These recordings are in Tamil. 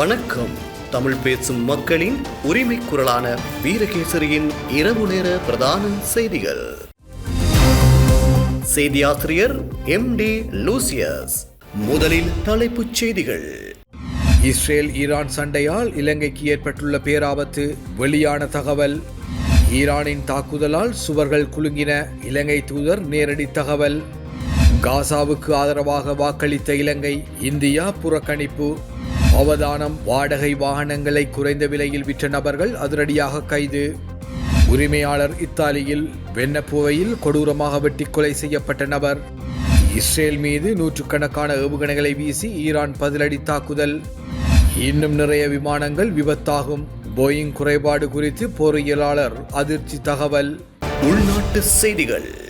வணக்கம். தமிழ் பேசும் மக்களின் உரிமை குரலான வீரகேசரியின் இரவு நேர பிரதான செய்திகள். செய்தியாசிரியர் எம் டி லூசியஸ். முதலில் தலைப்புச் செய்திகள். இஸ்ரேல் ஈரான் சண்டையால் இலங்கைக்கு ஏற்பட்டுள்ள பேராபத்து வெளியான தகவல். ஈரானின் தாக்குதலால் சுவர்கள் குலுங்கின இலங்கை தூதர் நேரடி தகவல். காசாவுக்கு ஆதரவாக வாக்களித்த இலங்கை இந்தியா புறக்கணிப்பு. அவதானம் வாடகை வாகனங்களை குறைந்த விலையில் விற்ற நபர்கள் அதிரடியாக கைது. உரிமையாளர் இத்தாலியில் வெண்ணப்புவையில் கொடூரமாக வெட்டி கொலை செய்யப்பட்ட நபர். இஸ்ரேல் மீது நூற்றுக்கணக்கான ஏவுகணைகளை வீசி ஈரான் பதிலடி தாக்குதல். இன்னும் நிறைய விமானங்கள் விபத்தாகும். போயிங் குறைபாடு குறித்து பொறியியலாளர் அதிர்ச்சி தகவல். உள்நாட்டு செய்திகள்.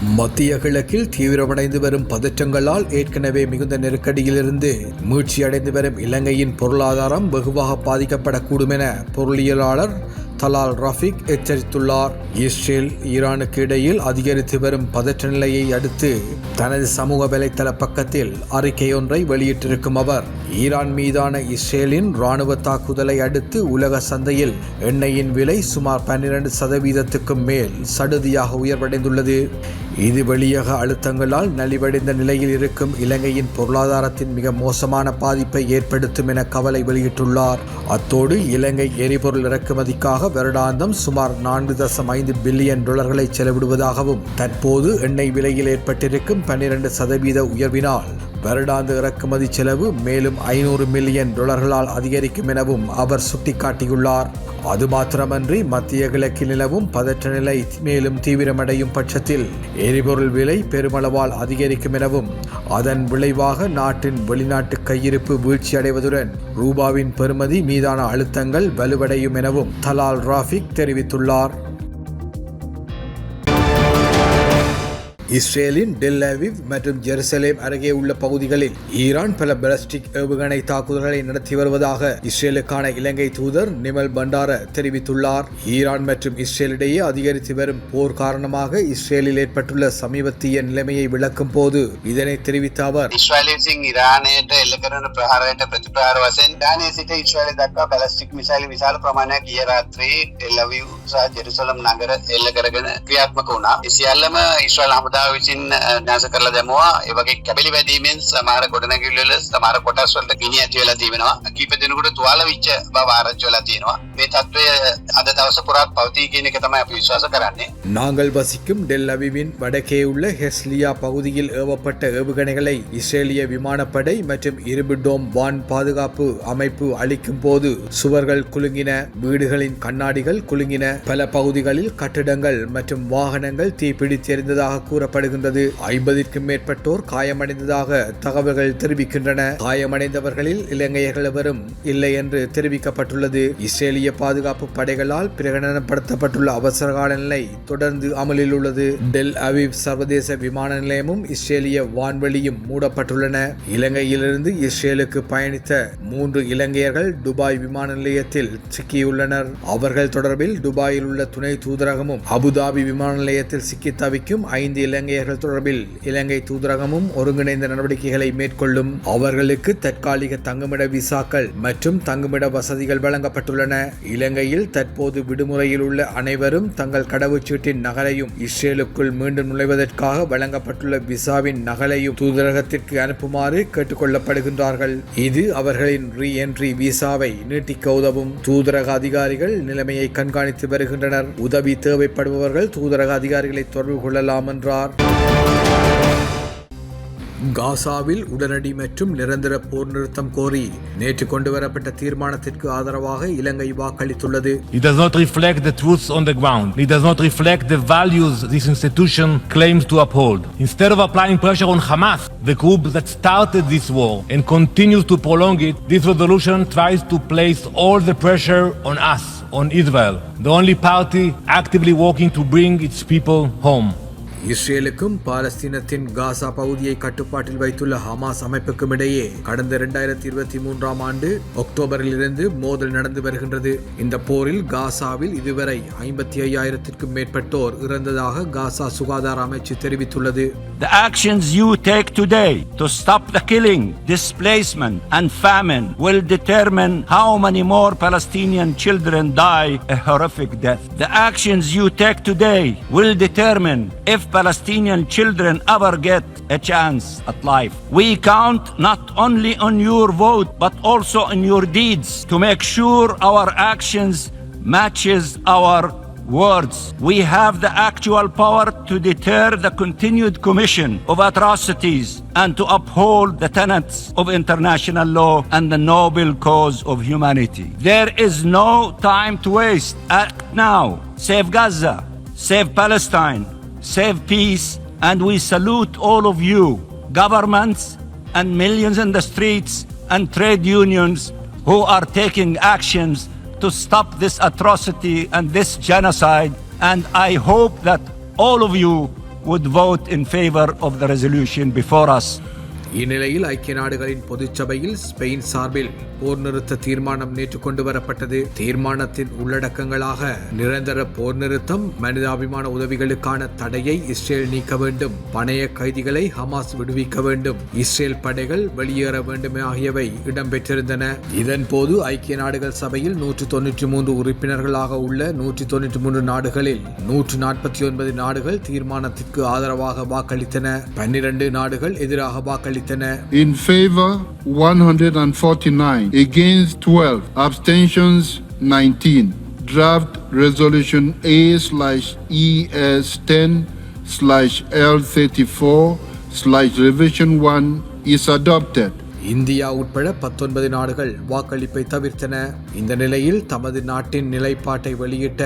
மத்திய கிழக்கில் தீவிரமடைந்து வரும் பதற்றங்களால் ஏற்கனவே மிகுந்த நெருக்கடியிலிருந்து மீழ்ச்சியடைந்து வரும் இலங்கையின் பொருளாதாரம் வெகுவாக பாதிக்கப்படக்கூடும் என பொருளியலாளர் தலால் ரஃபிக் எச்சரித்துள்ளார். இஸ்ரேல் ஈரானுக்கு இடையில் அதிகரித்து வரும் பதற்ற நிலையை அடுத்து தனது சமூக வலைத்தள பக்கத்தில் அறிக்கையொன்றை வெளியிட்டிருக்கும் அவர் ஈரான் மீதான இஸ்ரேலின் ராணுவ தாக்குதலை அடுத்து உலக சந்தையில் எண்ணெயின் விலை சுமார் பன்னிரண்டு சதவீதத்துக்கும் மேல் சடுதியாக உயர்வடைந்துள்ளது. இது வெளியக அழுத்தங்களால் நலிவடைந்த நிலையில் இருக்கும் இலங்கையின் பொருளாதாரத்தின் மிக மோசமான பாதிப்பை ஏற்படுத்தும் என கவலை வெளியிட்டுள்ளார். அத்தோடு இலங்கை எரிபொருள் இறக்குமதிக்காக வருடாந்தம் சுமார் நான்கு தசம் ஐந்து பில்லியன் டாலர்களை செலவிடுவதாகவும் தற்போது எண்ணெய் விலையில் ஏற்பட்டிருக்கும் பன்னிரண்டு சதவீத உயர்வினால். வருடாந்த இறக்குமதி செலவு மேலும் ஐநூறு மில்லியன் டாலர்களால் அதிகரிக்கும் எனவும் அவர் சுட்டிக்காட்டியுள்ளார். அது மாத்திரமன்றி மத்திய கிழக்கில் நிலவும் பதற்ற நிலை மேலும் தீவிரமடையும் பட்சத்தில் எரிபொருள் விலை பெருமளவால் அதிகரிக்கும் எனவும் அதன் விளைவாக நாட்டின் வெளிநாட்டு கையிருப்பு வீழ்ச்சியடைவதுடன் ரூபாவின் பெறுமதி மீதான அழுத்தங்கள் வலுவடையும் எனவும் தலால் ராஃபிக் தெரிவித்துள்ளார். இஸ்ரேலின் டெல் அவிவ் மற்றும் ஜெருசலேம் அருகே உள்ள பகுதிகளில் ஈரான் பல பலஸ்டிக் ஏவுகணை தாக்குதல்களை நடத்தி வருவதாக இஸ்ரேலுக்கான இலங்கை தூதர் நிமல் பண்டார தெரிவித்துள்ளார் ஈரான் மற்றும் இஸ்ரேல் இடையே அதிகரித்து வரும் போர் காரணமாக இஸ்ரேலில் ஏற்பட்டுள்ள சமீபத்திய நிலைமையை விளக்கும் போது இதனை தெரிவித்த அவர் ඉස්්‍රයිලි විසින් ඉරානයට එල්ල කරන ප්‍රහාරයට ප්‍රතිප්‍රහාර වසෙන් දානය සිට ඉස්්‍රයිල දක්වා පැලස්ටික් මිසයිල් විශාල ප්‍රමාණයක් ගිය රාත්‍රී ටෙල්ලවිව් සහ ජෙරුසලම් නගර එල්ල කරගෙන ක්‍රියාත්මක වුණා. එසියල්ලම ඉස්්‍රයිල් හමුදාව විසින් න්‍යාස කරලා දැමුවා. ඒ වගේ කැබලි වැදීමෙන් සමහර ගොඩනැගිල්ල වල සමහර කොටස් වලට ගිනි ඇති වෙලා තිබෙනවා. කීප දෙනෙකුට තුවාල වෙච්ච බව ආරංචි වෙලා තියෙනවා. මේ තත්ත්වය අද දවස පුරාත් පවතී කියන එක තමයි අපි විශ්වාස කරන්නේ. நாங்கள் வசிக்கும் டெல் அவிவின் வடக்கே உள்ள ஹெஸ்லியா பகுதியில் ஏவப்பட்ட ஏவுகணைகளை இஸ்ரேலிய விமானப்படை மற்றும் இரும்பு டோம் வான் பாதுகாப்பு அமைப்பு அளிக்கும் போது சுவர்கள் குலுங்கின வீடுகளின் கண்ணாடிகள் குலுங்கின பல பகுதிகளில் கட்டிடங்கள் மற்றும் வாகனங்கள் தீப்பிடித்தெறிந்ததாக கூறப்படுகின்றது ஐம்பதிற்கும் மேற்பட்டோர் காயமடைந்ததாக தகவல்கள் தெரிவிக்கின்றன காயமடைந்தவர்களில் இலங்கையர்கள் எவரும் இல்லை என்று தெரிவிக்கப்பட்டுள்ளது இஸ்ரேலிய பாதுகாப்பு படைகளால் பிரகடனப்படுத்தப்பட்டுள்ள அவசரகால நிலை தொடர்ந்து அமலில் உள்ளது. டெல் அவிவ் சர்வதேச விமான நிலையமும் இஸ்ரேலிய வான்வெளியும் மூடப்பட்டுள்ளன. இலங்கையிலிருந்து இஸ்ரேலுக்கு பயணித்த மூன்று இலங்கையர்கள் துபாய் விமான நிலையத்தில் சிக்கியுள்ளனர். அவர்கள் தொடர்பில் துபாயில் உள்ள துணை தூதரகமும் அபுதாபி விமான நிலையத்தில் சிக்கி தவிக்கும் ஐந்து இலங்கையர்கள் தொடர்பில் இலங்கை தூதரகமும் ஒருங்கிணைந்த நடவடிக்கைகளை மேற்கொள்ளும். அவர்களுக்கு தற்காலிக தங்குமிட விசாக்கள் மற்றும் தங்குமிட வசதிகள் வழங்கப்பட்டுள்ளன. இலங்கையில் தற்போது விடுமுறையில் உள்ள அனைவரும் தங்கள் கடவுச்சீட்டின் நகலையும் இஸ்ரேலுக்குள் மீண்டும் நுழைவதற்காக வழங்கப்பட்டுள்ள விசாவின் நகலையும் தூதரகத்திற்கு அனுப்புமாறு கேட்டுக்கொள்ளப்படுகின்றார்கள். இது அவர்களின் ரீ என்ட்ரி விசாவை நீட்டிக்க உதவும். தூதரக அதிகாரிகள் நிலைமையை கண்காணித்து வருகின்றனர். உதவி தேவைப்படுபவர்கள் தூதரக அதிகாரிகளை தொடர்பு கொள்ளலாம் என்றார் காசாவில் உடனடி மற்றும் நிரந்தர போர் நிறுத்தம் கோரி நேற்று கொண்டுவரப்பட்ட தீர்மானத்திற்கு ஆதரவாக இலங்கை வாக்களித்துள்ளது It does not reflect the truths on the ground. It does not reflect the values this institution claims to uphold. Instead of applying pressure on Hamas, the group that started this war and continues to prolong it, this resolution tries to place all the pressure on us, on Israel, the only party actively working to bring its people home. இஸ்ரேலுக்கும் பாலஸ்தீனத்தின் காசா பகுதியை கட்டுப்பாட்டில் வைத்துள்ள ஹமாஸ் அமைப்புக்கும் இடையே கடந்த இரண்டாயிரத்தி இருபத்தி மூன்றாம் ஆண்டு அக்டோபரில் இருந்து மோதல் நடந்து வருகின்றது இந்த போரில் காசாவில் இதுவரை ஐம்பத்தி ஐயாயிரத்திற்கும் மேற்பட்டோர் இறந்ததாக காசா சுகாதார அமைச்சு தெரிவித்துள்ளது The actions you take today to stop the killing, displacement, and famine will determine how many more Palestinian children die a horrific death. The actions you take today will determine if Palestinian children ever get a chance at life. We count not only on your vote but also on your deeds to make sure our actions matches our words. We have the actual power to deter the continued commission of atrocities and to uphold the tenets of international law and the noble cause of humanity. There is no time to waste. Act now. Save Gaza. Save Palestine. Save peace. And we salute all of you, governments and millions in the streets and trade unions who are taking actions to stop this atrocity and this genocide. And I hope that all of you would vote in favor of the resolution before us. இந்நிலையில் ஐக்கிய நாடுகளின் பொதுச்சபையில் ஸ்பெயின் சார்பில் போர் நிறுத்த தீர்மானம் நேற்று கொண்டு வரப்பட்டது தீர்மானத்தின் உள்ளடக்கங்களாக நிரந்தர போர் நிறுத்தம் மனிதாபிமான உதவிகளுக்கான தடையை இஸ்ரேல் நீக்க வேண்டும் பணைய கைதிகளை ஹமாஸ் விடுவிக்க வேண்டும் இஸ்ரேல் படைகள் வெளியேற வேண்டும் ஆகியவை இடம்பெற்றிருந்தன. இதன் போது ஐக்கிய நாடுகள் சபையில் நூற்று தொன்னூற்றி மூன்று உறுப்பினர்களாக உள்ள நூற்றி தொன்னூற்றி மூன்று நாடுகளில் நூற்று நாற்பத்தி ஒன்பது நாடுகள் தீர்மானத்திற்கு ஆதரவாக வாக்களித்தன. பன்னிரண்டு நாடுகள் எதிராக வாக்களித்தன In favor 149, against 12, abstentions 19. Draft resolution A slash ES 10 slash L 34 slash revision 1 is adopted. India உட்பட பத்தொன்பது நாடுகள் வாக்களிப்பை தவிர்த்தன இந்த நிலையில் தமது நாட்டின் நிலைப்பாட்டை வெளியிட்ட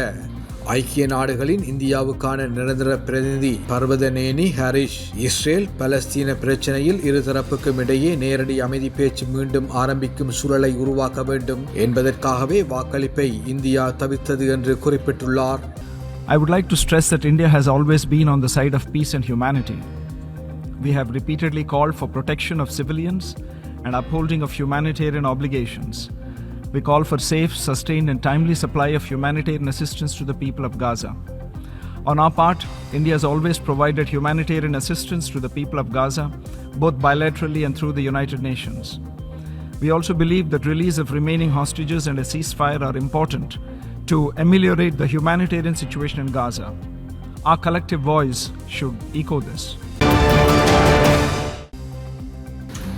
ஐக்கிய நாடுகளின் இந்தியாவுக்கான நிரந்தர பிரதிநிதி பர்வதநேனி ஹரிஷ் இஸ்ரேல் பலஸ்தீன பிரச்சனையில் இருதரப்புக்கும் இடையே நேரடி அமைதி பேச்சு மீண்டும் ஆரம்பிக்கும் சூழலை உருவாக்க வேண்டும் என்பதற்காகவே வாக்களிப்பை இந்தியா தவிர்த்தது என்று குறிப்பிட்டுள்ளார் I would like to stress that India has always been on the side of peace and humanity. We have repeatedly called for protection of civilians and upholding of humanitarian obligations. We call for safe, sustained, and timely supply of humanitarian assistance to the people of Gaza. On our part, India has always provided humanitarian assistance to the people of Gaza, both bilaterally and through the United Nations. We also believe that release of remaining hostages and a ceasefire are important to ameliorate the humanitarian situation in Gaza. Our collective voice should echo this.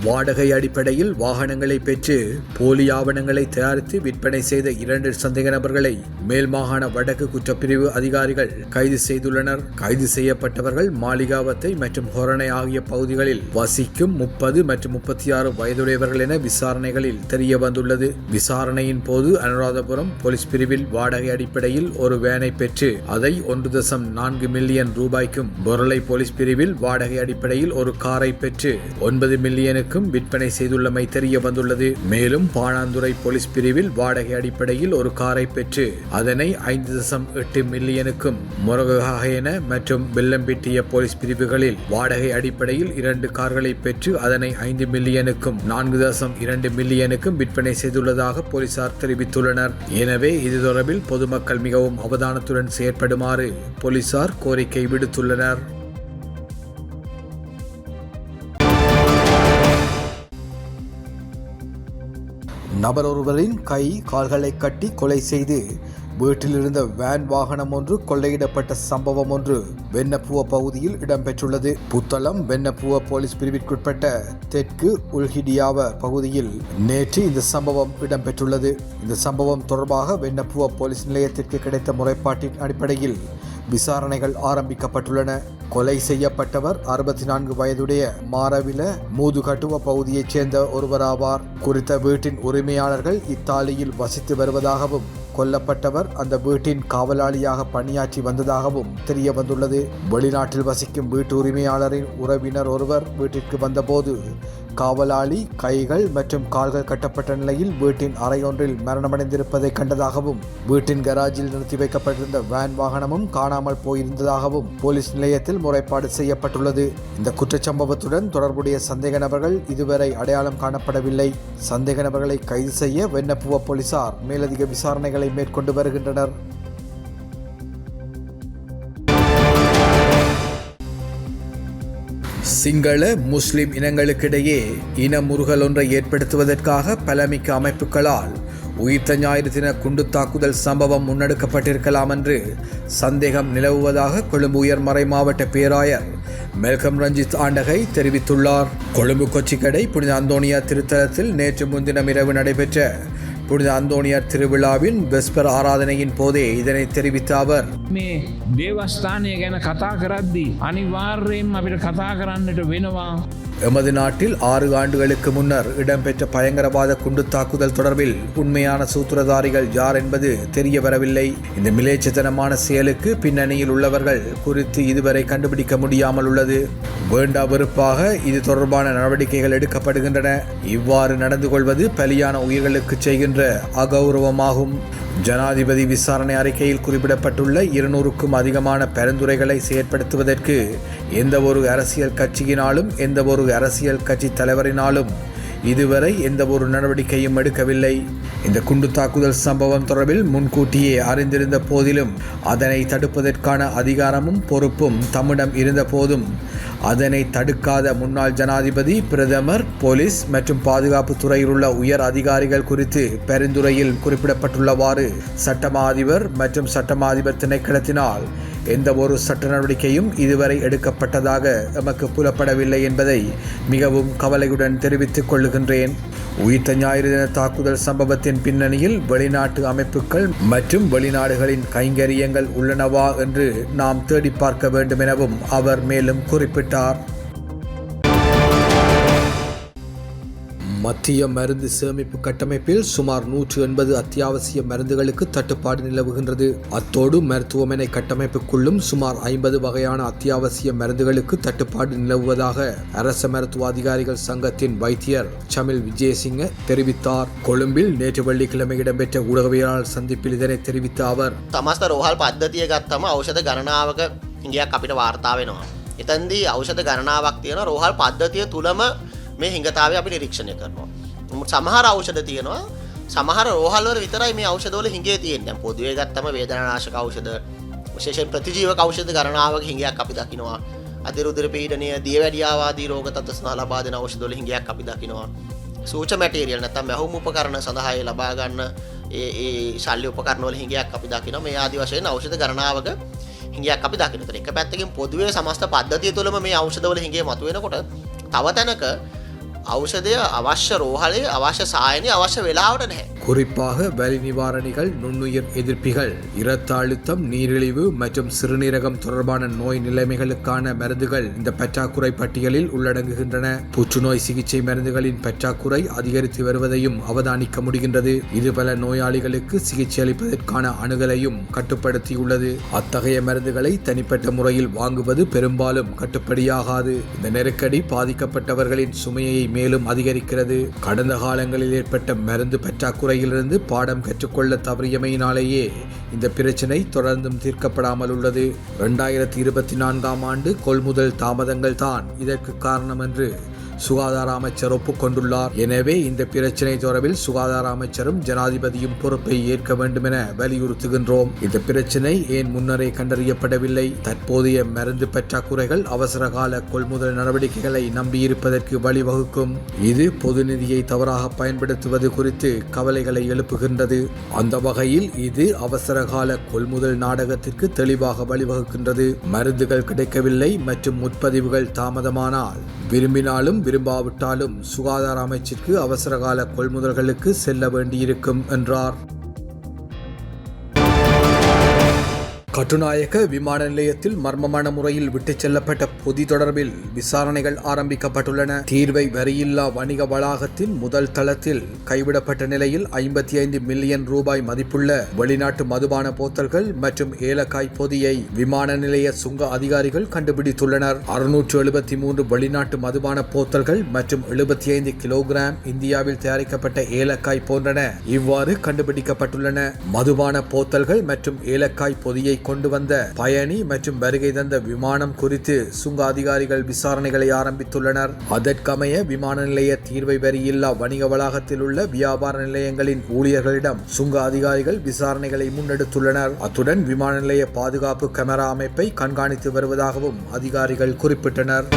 வாடகை அடிப்படையில் வாகனங்களை பெற்று போலி ஆவணங்களை தயாரித்து விற்பனை செய்த இரண்டு சந்தேக நபர்களை மேல் மாகாண வடக்கு குற்றப்பிரிவு அதிகாரிகள் கைது செய்துள்ளனர். கைது செய்யப்பட்டவர்கள் மாளிகாவத்தை மற்றும் ஹொரணை ஆகிய பகுதிகளில் வசிக்கும் முப்பது மற்றும் முப்பத்தி ஆறு வயதுடையவர்கள் என விசாரணைகளில் தெரிய வந்துள்ளது விசாரணையின் போது அனுராதபுரம் போலீஸ் பிரிவில் வாடகை அடிப்படையில் ஒரு வேனை பெற்று அதை ஒன்று தசம் நான்கு மில்லியன் ரூபாய்க்கும் பொருளை போலீஸ் பிரிவில் வாடகை அடிப்படையில் ஒரு காரை பெற்று ஒன்பது மில்லியனுக்கு பேருக்கும் விற்பனை செய்துள்ளமை தெரிய வந்துள்ளது. மேலும் பாணாந்துறை போலீஸ் பிரிவில் வாடகை அடிப்படையில் ஒரு காரை பெற்று அதனை ஐந்து தசம் எட்டு மில்லியனுக்கும் முருகாயன மற்றும் வெள்ளம்பிட்டிய போலீஸ் பிரிவுகளில் வாடகை அடிப்படையில் இரண்டு கார்களை பெற்று அதனை ஐந்து மில்லியனுக்கும் நான்கு தசம் இரண்டு மில்லியனுக்கும் விற்பனை செய்துள்ளதாக போலீசார் தெரிவித்துள்ளனர். எனவே இது தொடர்பில் பொதுமக்கள் மிகவும் அவதானத்துடன் செயற்படுமாறு போலீசார் கோரிக்கை விடுத்துள்ளனர். நபர் ஒருவரின் கை கால்களை கட்டி கொலை செய்து வீட்டிலிருந்த வேன் வாகனம் ஒன்று கொள்ளையிடப்பட்ட சம்பவம் ஒன்று வெண்ணப்புவ பகுதியில் இடம்பெற்றுள்ளது. புத்தளம் வெண்ணப்புவ போலீஸ் பிரிவிற்குட்பட்ட தெற்கு உல்ஹிடியாவ பகுதியில் நேற்று இந்த சம்பவம் இடம்பெற்றுள்ளது. இந்த சம்பவம் தொடர்பாக வெண்ணப்புவ போலீஸ் நிலையத்திற்கு கிடைத்த முறைப்பாட்டின் அடிப்படையில் விசாரணைகள் ஆரம்பிக்கப்பட்டுள்ளன. கொலை செய்யப்பட்டவர் அறுபத்தி நான்கு வயதுடைய மாரவில மூதுகட்டுவ பகுதியைச் சேர்ந்த ஒருவராவார். குறித்த வீட்டின் உரிமையாளர்கள் இத்தாலியில் வசித்து வருவதாகவும் கொல்லப்பட்டவர் அந்த வீட்டின் காவலாளியாக பணியாற்றி வந்ததாகவும் தெரிய வந்துள்ளது வெளிநாட்டில் வசிக்கும் வீட்டு உரிமையாளரின் உறவினர் ஒருவர் வீட்டிற்கு வந்தபோது காவலாளி கைகள் மற்றும் கால்கள் கட்டப்பட்ட நிலையில் வீட்டின் அறையொன்றில் மரணமடைந்திருப்பதை கண்டதாகவும் வீட்டின் கராஜில் நிறுத்தி வைக்கப்பட்டிருந்த வேன் வாகனமும் காணாமல் போயிருந்ததாகவும் போலீஸ் நிலையத்தில் முறைப்பாடு செய்யப்பட்டுள்ளது. இந்த குற்றச்சம்பவத்துடன் தொடர்புடைய சந்தேக நபர்கள் இதுவரை அடையாளம் காணப்படவில்லை. சந்தேக நபர்களை கைது செய்ய வெண்ணப்புவ போலீசார் மேலதிக விசாரணைகளை மேற்கொண்டு வருகின்றனர். சிங்கள முஸ்லிம் இனங்களுக்கிடையே இன முருகல் ஒன்றை ஏற்படுத்துவதற்காக பலமிக்க அமைப்புகளால் உயிர்த்த ஞாயிறு தின குண்டு தாக்குதல் சம்பவம் முன்னெடுக்கப்பட்டிருக்கலாம் என்று சந்தேகம் நிலவுவதாக கொழும்பு உயர்மறை மாவட்ட பேராயர் மெல்கம் ரஞ்சித் ஆண்டகை தெரிவித்துள்ளார். கொழும்பு கொச்சிக்கடை புனித அந்தோனியா திருத்தலத்தில் நேற்று முன்தினம் இரவு நடைபெற்ற புனித அந்தோனியார் திருவிழாவின் வெஸ்பர் ஆராதனையின் போதே இதனை தெரிவித்த அவர் මේ දේවස්ථානය ගැන කතා කරද්දී අනිවාර්යෙන් අපිට කතා කරන්නට වෙනවා எமது நாட்டில் ஆறு ஆண்டுகளுக்கு முன்னர் இடம்பெற்ற பயங்கரவாத குண்டு தாக்குதல் தொடர்பில் உண்மையான சூத்திரதாரிகள் யார் என்பது தெரிய வரவில்லை. இந்த மிலேச்சத்தனமான செயலுக்கு பின்னணியில் உள்ளவர்கள் குறித்து இதுவரை கண்டுபிடிக்க முடியாமல் உள்ளது. வேண்டா வெறுப்பாக இது தொடர்பான நடவடிக்கைகள் எடுக்கப்படுகின்றன. இவ்வாறு நடந்து கொள்வது பலியான உயிர்களுக்கு செய்கின்ற அகௌரவமாகும். ஜனாதிபதி விசாரணை அறிக்கையில் குறிப்பிடப்பட்டுள்ள இருநூறுக்கும் அதிகமான பரிந்துரைகளை செயற்படுத்துவதற்கு எந்த ஒரு அரசியல் கட்சியினாலும் எந்த ஒரு அரசியல் கட்சி தலைவரினாலும் இதுவரை எந்த ஒரு நடவடிக்கையும் எடுக்கவில்லை. இந்த குண்டு தாக்குதல் சம்பவம் தொடர்பில் முன்கூட்டியே அறிந்திருந்த போதிலும் அதனை தடுப்பதற்கான அதிகாரமும் பொறுப்பும் தம்மிடம் இருந்த போதும் அதனை தடுக்காத முன்னாள் ஜனாதிபதி பிரதமர் போலீஸ் மற்றும் பாதுகாப்பு துறையில் உள்ள உயர் அதிகாரிகள் குறித்து பரிந்துரையில் குறிப்பிடப்பட்டுள்ளவாறு சட்டமா அதிபர் மற்றும் சட்டமா அதிபர் திணைக்களத்தினால் எந்த ஒரு சட்ட நடவடிக்கையும் இதுவரை எடுக்கப்பட்டதாக எமக்கு புலப்படவில்லை என்பதை மிகவும் கவலையுடன் தெரிவித்துக் கொள்ளுகின்றேன். உயிர்த்த ஞாயிறு தின தாக்குதல் சம்பவத்தின் பின்னணியில் வெளிநாட்டு அமைப்புகள் மற்றும் வெளிநாடுகளின் கைங்கரியங்கள் உள்ளனவா என்று நாம் தேடி பார்க்க வேண்டும் எனவும் அவர் மேலும் குறிப்பிட்டார். மத்திய மருந்து சேமிப்பு கட்டமைப்பில் சுமார் நூற்று எண்பது அத்தியாவசிய மருந்துகளுக்கு தட்டுப்பாடு நிலவுகின்றது அத்தோடு மருத்துவமனை கட்டமைப்புக்குள்ளும் சுமார் ஐம்பது வகையான அத்தியாவசிய மருந்துகளுக்கு தட்டுப்பாடு நிலவுவதாக அரச மருத்துவ அதிகாரிகள் சங்கத்தின் வைத்தியர் சமில் விஜயசிங்க தெரிவித்தார் கொழும்பில் நேற்று வெள்ளிக்கிழமை இடம்பெற்ற ஊடகவியலாளர் சந்திப்பில் இதனை தெரிவித்த அவர் තමස්ත රෝහල් පද්ධතිය ගත්තම අවෂධ ගණනාවක හිඟයක් අපිට වාර්තා වෙනවා. එතන්දී අවෂධ ගණනාවක් තියෙන රෝහල් පද්ධතිය තුළම මේ හිඟතාව අපි නිරීක්ෂණය කරනවා. නමුත් සමහර අවෂධ තියෙනවා සමහර රෝහල්වල විතරයි මේ අවෂධවල හිඟේ තියෙන්නේ. පොදුවේ ගත්තම වේදනානාශක අවෂධ විශේෂයෙන් ප්‍රතිජීවක අවෂධ ගණනාවක හිඟයක් අපි දකිනවා. අධිරුධිර පීඩනය දියවැඩියාවාදී රෝග තත්ත්ව ලබා දෙන අවෂධවල හිඟයක් අපි දකිනවා. සූච මැටේරියල් නැත්නම් මැහුම් උපකරණ සඳහා ඒ ලබා ගන්න ඒ ඒ ශල්්‍ය උපකරණවල හිඟයක් අපි දකිනවා. මේ ආදි වශයෙන් ඖෂධ ගණනාවක හිඟයක් අපි දකිනවා. ඒතර එක පැත්තකින් පොදුවේ සමස්ත පද්ධතිය තුළම මේ ඖෂධවල හිඟේ මතුවෙනකොට තව තැනක ඖෂධය අවශ්‍ය රෝහලේ අවශ්‍ය සායනය අවශ්‍ය වෙලාවට නැහැ. குறிப்பாக வலி நிவாரணிகள் நுண்ணுயிர் எதிர்ப்பிகள் இரத்த அழுத்தம் நீரிழிவு மற்றும் சிறுநீரகம் தொடர்பான நோய் நிலைமைகளுக்கான மருந்துகள் இந்த பற்றாக்குறை பட்டியலில் உள்ளடங்குகின்றன. புற்றுநோய் சிகிச்சை மருந்துகளின் பற்றாக்குறை அதிகரித்து வருவதையும் அவதானிக்க முடிகின்றது. இது பல நோயாளிகளுக்கு சிகிச்சை அளிப்பதற்கான அணுகலையும் கட்டுப்படுத்தியுள்ளது. அத்தகைய மருந்துகளை தனிப்பட்ட முறையில் வாங்குவது பெரும்பாலும் கட்டுப்படியாகாது. இந்த நெருக்கடி பாதிக்கப்பட்டவர்களின் சுமையை மேலும் அதிகரிக்கிறது. கடந்த காலங்களில் ஏற்பட்ட மருந்து பற்றாக்குறை முறையிலிருந்து பாடம் கற்றுக்கொள்ள தவறியமையினாலேயே இந்த பிரச்சினை தொடர்ந்தும் தீர்க்கப்படாமல் உள்ளது. இரண்டாயிரத்தி இருபத்தி நான்காம் ஆண்டு கொள்முதல் தாமதங்கள் தான் இதற்கு காரணம் என்று சுகாதார அமைச்சர் ஒப்புக்கொண்டுள்ளார். எனவே இந்த பிரச்சினை தொடர்பில் சுகாதார அமைச்சரும் ஜனாதிபதியும் பொறுப்பை ஏற்க வேண்டும் என வலியுறுத்துகின்றோம். இந்த பிரச்சினை ஏன் முன்னரே கண்டறியப்படவில்லை? தற்போதைய மருந்து பற்றாக்குறைகள் அவசரகால கொள்முதல் நடவடிக்கைகளை நம்பியிருப்பதற்கு வழிவகுக்கும். இது பொது நிதியை தவறாக பயன்படுத்துவது குறித்து கவலைகளை எழுப்புகின்றது. அந்த வகையில் இது அவசரகால கொள்முதல் நாடகத்திற்கு தெளிவாக வழிவகுக்கின்றது. மருந்துகள் கிடைக்கவில்லை மற்றும் முற்பதிவுகள் தாமதமானால் விரும்பினாலும் விரும்பாவிட்டாலும் சுகாதார அமைச்சிற்கு அவசரகால கொள்முதல்களுக்கு செல்ல வேண்டியிருக்கும் என்றார். கட்டுநாயக விமான நிலையத்தில் மர்மமான முறையில் விட்டுச் செல்லப்பட்ட பொதி தொடர்பில் விசாரணைகள் ஆரம்பிக்கப்பட்டுள்ளன. தீர்வை வரியில்லா வணிக வளாகத்தின் முதல் தளத்தில் கைவிடப்பட்ட நிலையில் ஐம்பத்தி ஐந்து மில்லியன் ரூபாய் மதிப்புள்ள வெளிநாட்டு மதுபான போத்தல்கள் மற்றும் ஏலக்காய் பொதியை விமான நிலைய சுங்க அதிகாரிகள் கண்டுபிடித்துள்ளனர். அறுநூற்று எழுபத்தி மூன்று வெளிநாட்டு மதுபான போத்தல்கள் மற்றும் எழுபத்தி ஐந்து கிலோகிராம் இந்தியாவில் தயாரிக்கப்பட்ட ஏலக்காய் போன்றன இவ்வாறு கண்டுபிடிக்கப்பட்டுள்ளன. மதுபான போத்தல்கள் மற்றும் ஏலக்காய் பொதியை கொண்டு வந்த பயணி மற்றும் வருகை தந்த விமானம் குறித்து சுங்க அதிகாரிகள் விசாரணைகளை ஆரம்பித்துள்ளனர். அதற்கமைய விமான நிலைய தீர்வை வரியில்லா வணிக வளாகத்தில் உள்ள வியாபார நிலையங்களின் ஊழியர்களிடம் சுங்க அதிகாரிகள் விசாரணைகளை முன்னெடுத்துள்ளனர். அத்துடன் விமான நிலைய பாதுகாப்பு கேமரா அமைப்பை கண்காணித்து வருவதாகவும் அதிகாரிகள் குறிப்பிட்டனர்.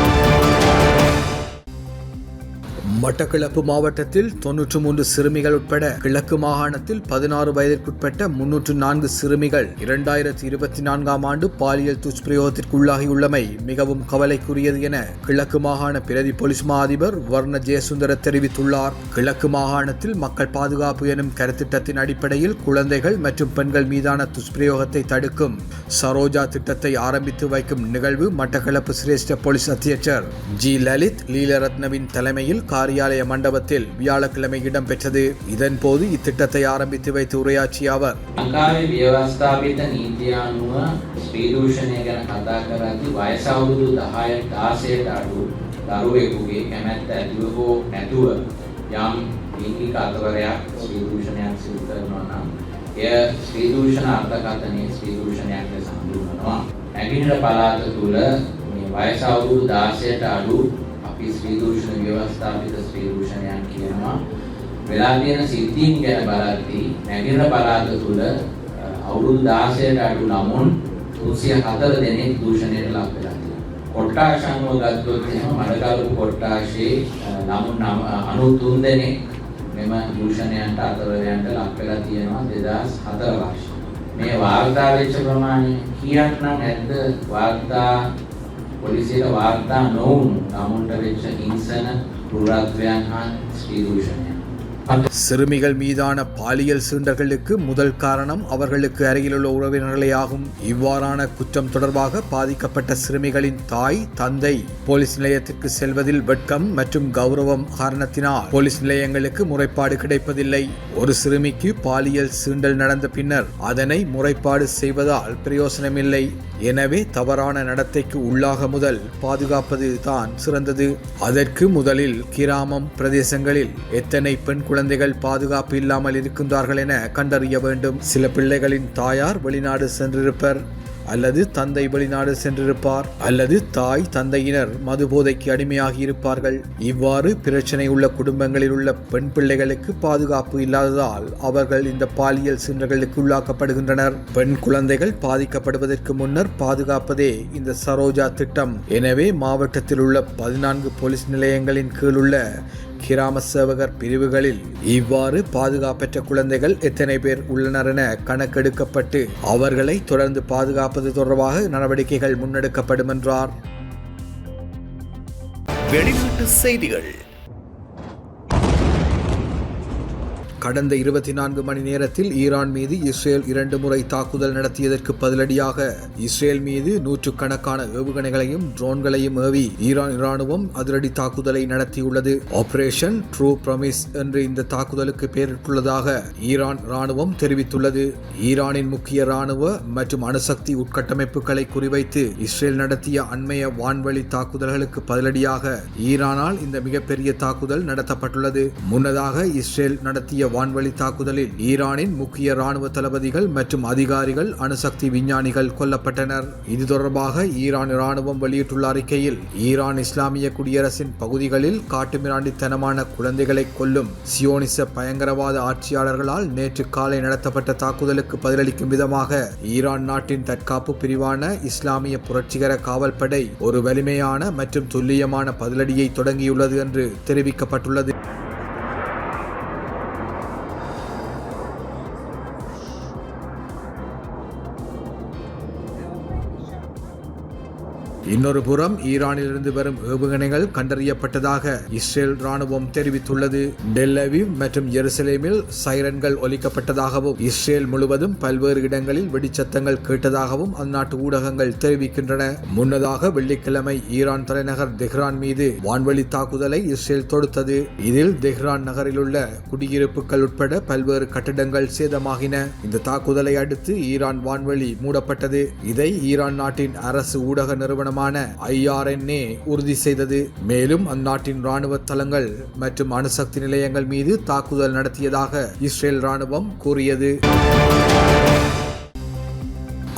மட்டக்களப்பு மாவட்டத்தில் தொன்னூற்று மூன்று சிறுமிகள் உட்பட கிழக்கு மாகாணத்தில் பதினாறு வயதிற்குட்பட்ட முன்னூற்று நான்கு சிறுமிகள் இரண்டாயிரத்தி இருபத்தி நான்காம் ஆண்டு பாலியல் துஷ்பிரயோகத்திற்குள்ளாகியுள்ளமை மிகவும் கவலைக்குரியது என கிழக்கு மாகாண பிரதி போலீஸ் மா அதிபர் வர்ண ஜெயசுந்தர தெரிவித்துள்ளார். கிழக்கு மாகாணத்தில் மக்கள் பாதுகாப்பு எனும் கருத்திட்டத்தின் அடிப்படையில் குழந்தைகள் மற்றும் பெண்கள் மீதான துஷ்பிரயோகத்தை தடுக்கும் சரோஜா திட்டத்தை ஆரம்பித்து வைக்கும் நிகழ்வு மட்டக்களப்பு சிரேஷ்ட போலீஸ் அத்தியட்சர் ஜி லலித் லீலரத்னவின் தலைமையில் கார் காரியாலய மண்டபத்தில் வியாழக்கிழமை இடம்பெற்றது இதன்போது இத்திட்டத்தை ஆரம்பித்து வைத்து உரையாற்றிய அவர் ලංකාවේ ව්‍යවස්ථාපිත නීතිය අනුව ස්ත්‍රීදූෂණය ගැන කතා කරද්දි වයස අවුරුදු 10 16ට අඩු දරුවෙකුගේ කැමැත්ත ඇතිව හෝ නැතුව යම් ලිංගික අතවරයක් ස්ත්‍රීදූෂණයක් සිදු කරනවා නම් එය ස්ත්‍රීදූෂණ අර්ථකථනයේ ස්ත්‍රීදූෂණයක් ලෙස හඳුන්වනවා. නැගිනහිර පළාත තුල මේ වයස අවුරුදු 16ට අඩු අපි ස්ත්‍රීදූෂණ ව්‍යවස්ථාපිත ස්ත්‍රීදූෂණයක් කියනවා. වෙලා තියෙන සිද්ධීන් ගැන බලද්දී නැගින පළාත තුල අ, අවුරුදු 16ට අඩු ළමුන් 304 දෙනෙක් දූෂණයට ලක් වෙලා තියෙනවා. කොට්ටාශ අනුව ගත්තොත් එහෙම මඩකලපු කොට්ටාශේ අ, ළමුන් නම- 93 දෙනෙක් මෙම දූෂණයන්ට අතවරයන්ට ලක් වෙලා තියෙනවා 2004 වර්ෂයේ. මේ වාර්තා වෙච්ච ප්‍රමාණය කීයක් නම් ඇද්ද වාර්තා පොලිසියට වාර්තා නොවුණු ළමුන්ට වෙච්ච හිංසන ක්‍රූරත්වයන් හා ස්ත්‍රී දූෂණයන්. சிறுமிகள் மீதான பாலியல் சீண்டர்களுக்கு முதல் காரணம் அவர்களுக்கு அருகிலுள்ள உறவினர்களே ஆகும். இவ்வாறான குற்றம் தொடர்பாக பாதிக்கப்பட்ட சிறுமிகளின் தாய் தந்தை போலீஸ் நிலையத்திற்கு செல்வதில் வெட்கம் மற்றும் கௌரவம் காரணத்தினால் போலீஸ் நிலையங்களுக்கு முறைப்பாடு கிடைப்பதில்லை. ஒரு சிறுமிக்கு பாலியல் சீண்டல் நடந்த பின்னர் அதனை முறைப்பாடு செய்வதால் பிரயோசனமில்லை. எனவே தவறான நடத்தைக்கு உள்ளாக முதல் பாதுகாப்பது தான் சிறந்தது. அதற்கு முதலில் கிராமம் பிரதேசங்களில் எத்தனை பெண் குழந்தைகள் பாதுகாப்பு இல்லாமல் இருக்கின்றார்கள் என கண்டறிய வேண்டும். சில பிள்ளைகளின் தாயார் வெளிநாடு சென்றிருப்பர் அல்லது தந்தை வெளிநாடு சென்றிருப்பார் அல்லது தாய் தந்தையினர் மதுபோதைக்கு அடிமையாகி இருப்பார்கள். இவ்வாறு பிரச்சனை உள்ள குடும்பங்களில் உள்ள பெண் பிள்ளைகளுக்கு பாதுகாப்பு இல்லாததால் அவர்கள் இந்த பாலியல் சீண்டல்களுக்கு உள்ளாக்கப்படுகின்றனர். பெண் குழந்தைகள் பாதிக்கப்படுவதற்கு முன்னர் பாதுகாப்பதே இந்த சரோஜா திட்டம். எனவே மாவட்டத்தில் உள்ள பதினான்கு போலீஸ் நிலையங்களின் கீழ் உள்ள கிராம சேவகர் பிரிவுகளில் இவ்வாறு பாதுகாப்பற்ற குழந்தைகள் எத்தனை பேர் உள்ளனர் என கணக்கெடுக்கப்பட்டு அவர்களை தொடர்ந்து பாதுகாப்பது தொடர்பாக நடவடிக்கைகள் முன்னெடுக்கப்படும் என்றார் வெளிநாட்டு செய்திகள். கடந்த இருபத்தி நான்கு மணி நேரத்தில் ஈரான் மீது இஸ்ரேல் இரண்டு முறை தாக்குதல் நடத்தியதற்கு பதிலடியாக இஸ்ரேல் மீது நூற்றுக்கணக்கான ஏவுகணைகளையும் ட்ரோன்களையும் ஏவி ஈரான் இராணுவம் அதிரடி தாக்குதலை நடத்தியுள்ளது. ஆபரேஷன் ட்ரூ பிரமிஸ் என்று இந்த தாக்குதலுக்கு பெயரிட்டுள்ளதாக ஈரான் இராணுவம் தெரிவித்துள்ளது. ஈரானின் முக்கிய இராணுவ மற்றும் அணுசக்தி உட்கட்டமைப்புகளை குறிவைத்து இஸ்ரேல் நடத்திய அண்மைய வான்வழி தாக்குதல்களுக்கு பதிலடியாக ஈரானால் இந்த மிகப்பெரிய தாக்குதல் நடத்தப்பட்டுள்ளது. முன்னதாக இஸ்ரேல் நடத்திய வான்வழி தாக்குதலில் ஈரானின் முக்கிய ராணுவ தளபதிகள் மற்றும் அதிகாரிகள் அணுசக்தி விஞ்ஞானிகள் கொல்லப்பட்டனர். இது தொடர்பாக ஈரான் ராணுவம் வெளியிட்டுள்ள அறிக்கையில் ஈரான் இஸ்லாமிய குடியரசின் பகுதிகளில் காட்டுமிராண்டித்தனமான குழந்தைகளை கொல்லும் சியோனிச பயங்கரவாத ஆட்சியாளர்களால் நேற்று காலை நடத்தப்பட்ட தாக்குதலுக்கு பதிலளிக்கும் விதமாக ஈரான் நாட்டின் தற்காப்பு பிரிவான இஸ்லாமிய புரட்சிகர காவல்படை ஒரு வலிமையான மற்றும் துல்லியமான பதிலடியை தொடங்கியுள்ளது என்று தெரிவிக்கப்பட்டுள்ளது. இன்னொரு புறம் ஈரானிலிருந்து வரும் ஏவுகணைகள் கண்டறியப்பட்டதாக இஸ்ரேல் ராணுவம் தெரிவித்துள்ளது. டெல்லவிவ் மற்றும் எருசலேமில் சைரன்கள் ஒலிக்கப்பட்டதாகவும் இஸ்ரேல் முழுவதும் பல்வேறு இடங்களில் வெடிச்சத்தங்கள் கேட்டதாகவும் அந்நாட்டு ஊடகங்கள் தெரிவிக்கின்றன. முன்னதாக வெள்ளிக்கிழமை ஈரான் தலைநகர் தெஹ்ரான் மீது வான்வழி தாக்குதலை இஸ்ரேல் தொடுத்தது. இதில் தெஹ்ரான் நகரில் உள்ள குடியிருப்புகள் உட்பட பல்வேறு கட்டடங்கள் சேதமாகின. இந்த தாக்குதலை அடுத்து ஈரான் வான்வழி மூடப்பட்டது. இதை ஈரான் நாட்டின் அரசு ஊடக நிறுவனம் நிறுவனமான ஐஆர்என்ஏ உறுதி செய்தது. மேலும் அந்நாட்டின் ராணுவ தளங்கள் மற்றும் அணுசக்தி நிலையங்கள் மீது தாக்குதல் நடத்தியதாக இஸ்ரேல் ராணுவம் கூறியது.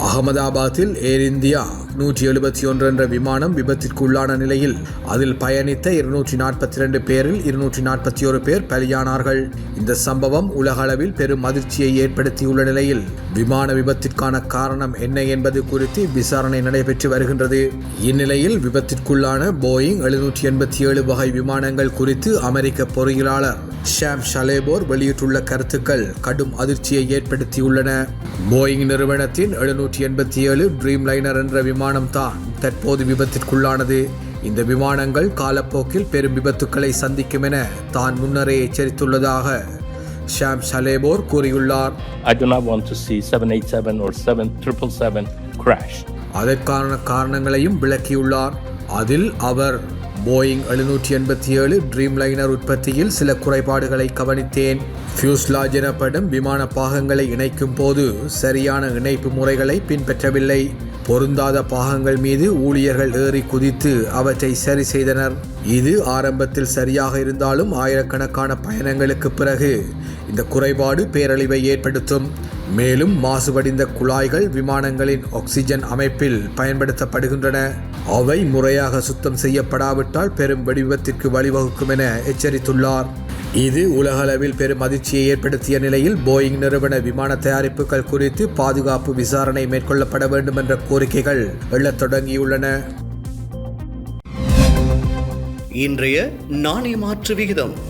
அகமதாபாத்தில் ஏர் இந்தியா நூற்றி எழுபத்தி ஒன்று என்ற விமானம் விபத்திற்குள்ளான நிலையில் அதில் பயணித்த இருநூற்றி நாற்பத்தி இரண்டு பேரில் இருநூற்றி நாற்பத்தி ஒரு பேர் பலியானார்கள். இந்த சம்பவம் உலக அளவில் பெரும் அதிர்ச்சியை ஏற்படுத்தியுள்ள நிலையில் விமான விபத்திற்கான காரணம் என்ன என்பது குறித்து விசாரணை நடைபெற்று வருகின்றது. இந்நிலையில் விபத்திற்குள்ளான போயிங் எழுநூற்றி எண்பத்தி ஏழு வகை விமானங்கள் குறித்து அமெரிக்க பொறியியலாளர் ஷாம் ஷலேபோர் வெளியிட்டுள்ள கருத்துக்கள் கடும் அதிர்ச்சியை ஏற்படுத்தியுள்ளன. போயிங் நிறுவனத்தின் எழுநூற்றி எண்பத்தி ஏழு ட்ரீம் லைனர் என்ற விமான தான் தற்போது விபத்திற்குள்ளானது. இந்த விமானங்கள் காலப்போக்கில் பெரும் விபத்துக்களை சந்திக்கும் என தான் முன்னரே எச்சரித்துள்ளதாக ஷாம் ஷலேபோர் கூறியுள்ளார். I do not want to see 787 or 7777 crash. அதற்கான காரணங்களையும் விளக்கியுள்ளார். அதில் அவர் போயிங் எழுநூற்றி எண்பத்தி ஏழு ட்ரீம் லைனர் உற்பத்தியில் சில குறைபாடுகளை கவனித்தேன். ஃபியூஸ்லாஜ் எனப்படும் விமான பாகங்களை இணைக்கும் போது சரியான இணைப்பு முறைகளை பின்பற்றவில்லை. பொருந்தாத பாகங்கள் மீது ஊழியர்கள் ஏறி குதித்து அவற்றை சரி செய்தனர். இது ஆரம்பத்தில் சரியாக இருந்தாலும் ஆயிரக்கணக்கான பயணங்களுக்கு பிறகு இந்த குறைபாடு பேரழிவை ஏற்படுத்தும். மேலும் மாசுபடிந்த குழாய்கள் விமானங்களின் ஆக்சிஜன் அமைப்பில் பயன்படுத்தப்படுகின்றன. அவை முறையாக சுத்தம் செய்யப்படாவிட்டால் பெரும் வெடிவிபத்திற்கு வழிவகுக்கும் என எச்சரித்துள்ளார். இது உலகளவில் பெரும் அதிர்ச்சியை ஏற்படுத்திய நிலையில் போயிங் நிறுவன விமான தயாரிப்புகள் குறித்து பாதுகாப்பு விசாரணை மேற்கொள்ளப்பட வேண்டும் என்ற கோரிக்கைகள் எழத் தொடங்கியுள்ளன. இன்றைய நாணய மாற்று விகிதம்.